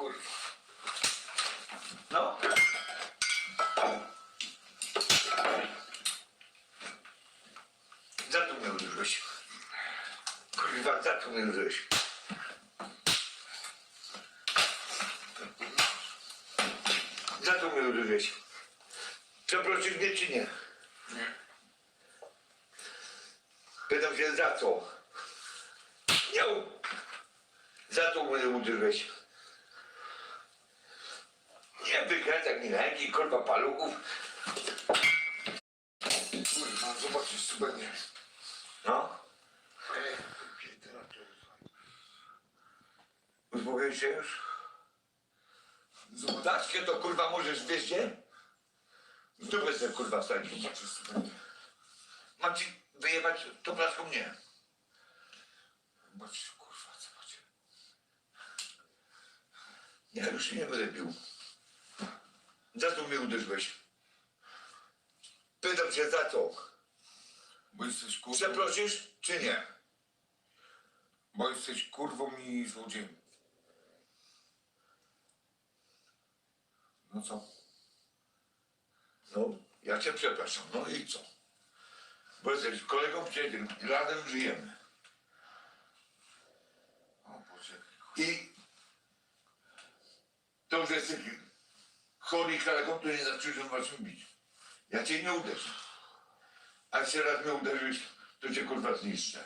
kurwa. No. Za to mnie uderzyłeś. Kurwa, za to mnie uderzyłeś. Za to mnie uderzyłeś. Przeprosisz mnie czy nie? Nie. Pytam się za co? Nie. Za to mnie uderzyłeś. Nie wykręcaj mi ręki, kurwa paluchów. Kurwa, zobaczysz co będzie. No. Ej, pierdolę, to jest- Uspokoisz się już? Zobacz, Daszkę to kurwa możesz wiesz gdzie? W dupę sobie kurwa wsadzić. zobaczysz co będzie. Mam ci wyjebać tą blaską? Nie. Zobaczysz, kurwa, zobacz. Ja już nie będę pił. Za co mnie uderzyłeś? Pytam się za co? Bo jesteś kurwą. Przeprosisz czy nie? Bo jesteś kurwą i złodziejem. No co? No, ja cię przepraszam. No i co? Bo jesteś kolegą, przyjacielem i razem żyjemy. O Boże. I to, że jesteś chory kaleką, to nie że masz mnie bić. Ja cię nie uderzę. A jeszcze raz mnie uderzysz, to cię kurwa zniszczę.